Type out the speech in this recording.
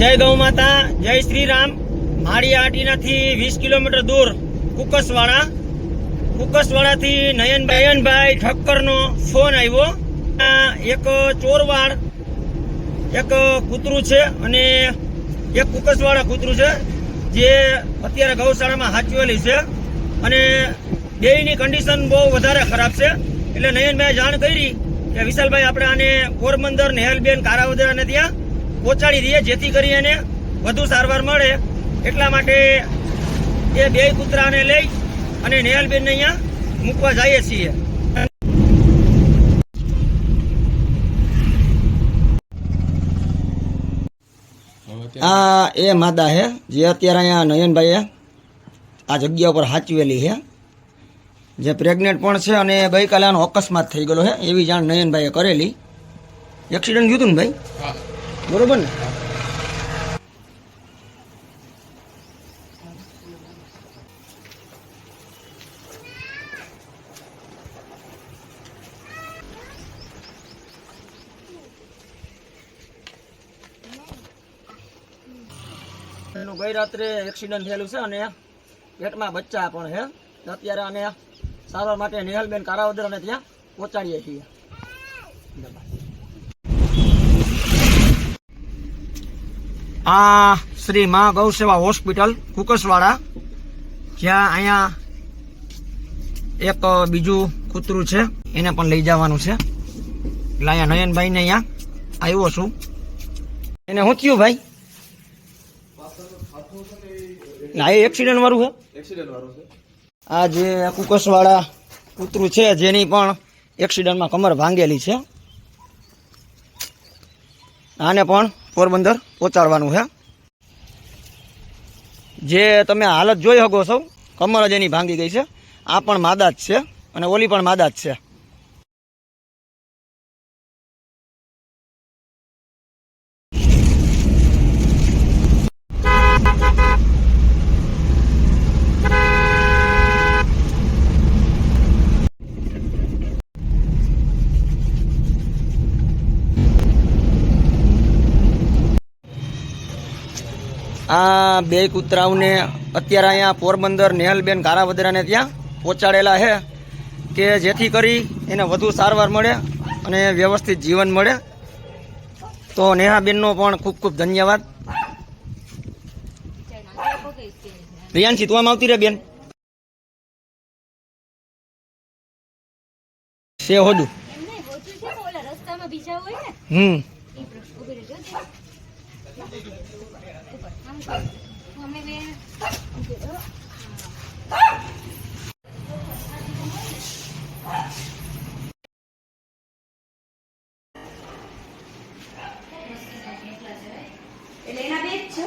જય ગૌ માતા, જય શ્રી રામ મારી આટીનાથી વીસ કિલોમીટર દૂર કુકસવાડા કુકસવાડાથી નયનભાઈ નયનભાઈ ઠક્કરનો ફોન આવ્યો. એક ચોરવાડ, એક કૂતરું છે અને એક કુકસવાડા કૂતરું છે, જે અત્યારે ગૌશાળામાં હાચવેલી છે અને બેયની કન્ડિશન બહુ વધારે ખરાબ છે. એટલે નયનભાઈ જાણ કરી કે વિશાલભાઈ, આપણે આને પોરબંદર, નેહલબેન, કારાવદર અને ત્યાં પહોંચાડી દઈએ જેથી કરી એને વધુ સારવાર મળે. એટલા માટે એ બે કૂતરાને લઈ અને નેહલબેનને અહીંયા મૂકવા જઈએ છીએ. આ એ માદા હે જે અત્યારે અહીંયા નયનભાઈએ આ જગ્યા ઉપર હાચવેલી છે જે પ્રેગ્નેન્ટ પણ છે અને ગઈકાલે આનો અકસ્માત થઈ ગયેલો છે એવી જાણ નયનભાઈએ કરેલી. એક્સિડન્ટ થયું હતું ને ભાઈ? બરોબર ને? એનું ગઈ રાત્રે એક્સિડન્ટ થયેલું છે અને પેટમાં બચ્ચા પણ હે અત્યારે આને સારવાર માટે નિહાલબેન કારાવદર અને ત્યાં પહોંચાડીએ છીએ. આ શ્રી મા ગૌસેવા હોસ્પિટલ કુકસવાડા જ્યાં અહીંયા એક બીજું કૂતરું છે એને પણ લઈ જવાનું છે. એટલે અહીંયા નયનભાઈ ને અહીંયા આવ્યો છું. એને શું થયું ભાઈ? ના એ એક્સિડન્ટ વાળું છે? આ જે કુકસવાળા કૂતરું છે જેની પણ એક્સિડન્ટમાં કમર ભાંગેલી છે. આને પણ પોરબંદર પહોંચાડવાનું છે જે તમે હાલત જોઈ શકો છો કમર જ એની ભાંગી ગઈ છે. આ પણ માદા જ છે અને ઓલી પણ માદા જ છે. આ બે કૂતરાઓને અત્યારે અહીંયા પોરબંદર નેહલબેન કારાવદરાને ત્યાં પહોંચાડેલા છે કે જેથી કરી એને વધુ સારવાર મળે અને વ્યવસ્થિત જીવન મળે. તો નેહાબેનનો પણ ખૂબ ખૂબ ધન્યવાદ. રિયાન્સી તું આમ આવતી રહે બેન? છે ને હમ. એટલે એના બે જ છો?